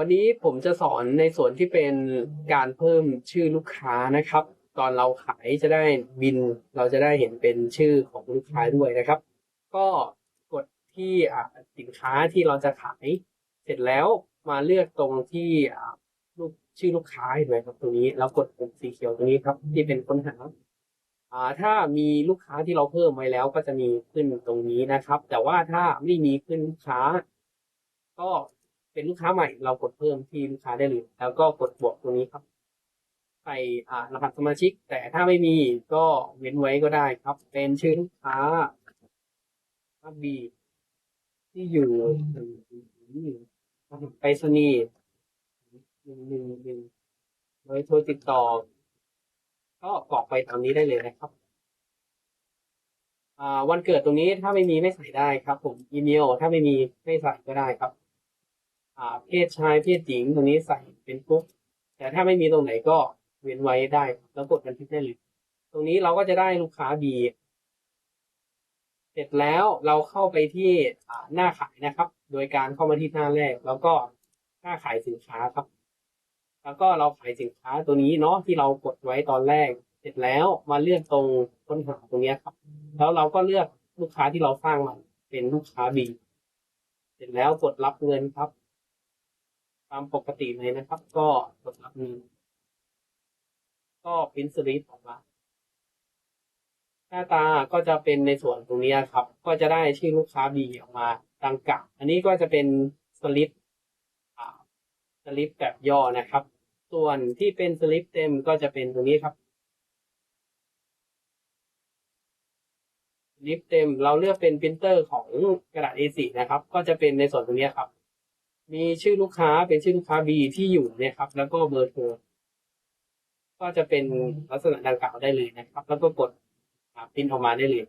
วันนี้ผมจะสอนในส่วนที่เป็นการเพิ่มชื่อลูกค้านะครับ ตอนเราขายจะได้บิน เราจะได้เห็นเป็นชื่อของลูกค้าด้วยนะครับ ก็กดที่สินค้าที่เราจะขาย เสร็จแล้วมาเลือกตรงที่ลูกชื่อลูกค้าเห็นไหมครับตรงนี้แล้วกดปุ่มสีเขียวตรงนี้ครับที่เป็นค้นหาอ่าถ้ามีลูกค้าที่เราเพิ่มไว้แล้วก็จะมีขึ้นตรงนี้นะครับ แต่ว่าถ้าไม่มีขึ้นลูกค้า ก็ เป็นลูกค้าใหม่เรากดเพิ่มที่ลูกค้าได้เลยแล้วก็กดบวกตรงนี้ครับ ใส่อ่ารหัสสมาชิก แต่ถ้าไม่มีก็เว้นไว้ก็ได้ครับ เป็นชื่อลูกค้าครับบีที่อยู่ไปรษณีหนึ่งหนึ่งหนึ่งโดยโทรติดต่อ ก็กรอกไปตามนี้ได้เลยนะครับอ่าวันเกิดตรงนี้ถ้าไม่มีไม่ใส่ได้ครับ ผมอีเมลถ้าไม่มีไม่ใส่ก็ได้ครับ เพศชายเพศหญิงตรงนี้ใส่เป็นปุ๊บแต่ถ้าไม่มีตรงไหนก็เว้นไว้ได้ แล้วกดบันทึกได้เลยตรงนี้เราก็จะได้ลูกค้า B เสร็จแล้วเราเข้าไปที่อ่าหน้าขายนะครับ โดยการเข้ามาที่หน้าแรก แล้วก็หน้าขายสินค้าครับ แล้วก็เราขายสินค้าตัวนี้เนาะที่เรากดไว้ตอนแรก เสร็จแล้วมาเลือกตรงค้นหาตรงนี้ครับ แล้วเราก็เลือกลูกค้าที่เราสร้างมันเป็นลูกค้า B เสร็จแล้วกดรับเงินครับ ตามปกติเลยนะครับ ก็กดรับเงินก็พิมพ์สลิปออกมาหน้าตาก็จะเป็นในส่วนตรงนี้ครับ ก็จะได้ชื่อลูกค้า B ออกมาดังกล่าวอันนี้ก็จะเป็นสลิปสลิปแบบย่อนะครับ ส่วนที่เป็นสลิปเต็มก็จะเป็นตรงนี้ครับสลิปเต็มเราเลือกเป็นพิมพ์เตอร์ของกระดาษ A4 นะครับ ก็จะเป็นในส่วนตรงนี้ครับ มีชื่อลูกค้าเป็นชื่อลูกค้า B ที่อยู่เนะครับ แล้วก็เบอร์โทรก็จะเป็นลักษณะดังกล่าวได้เลยนะครับ แล้วก็กดพิมพ์ออกมาได้เลย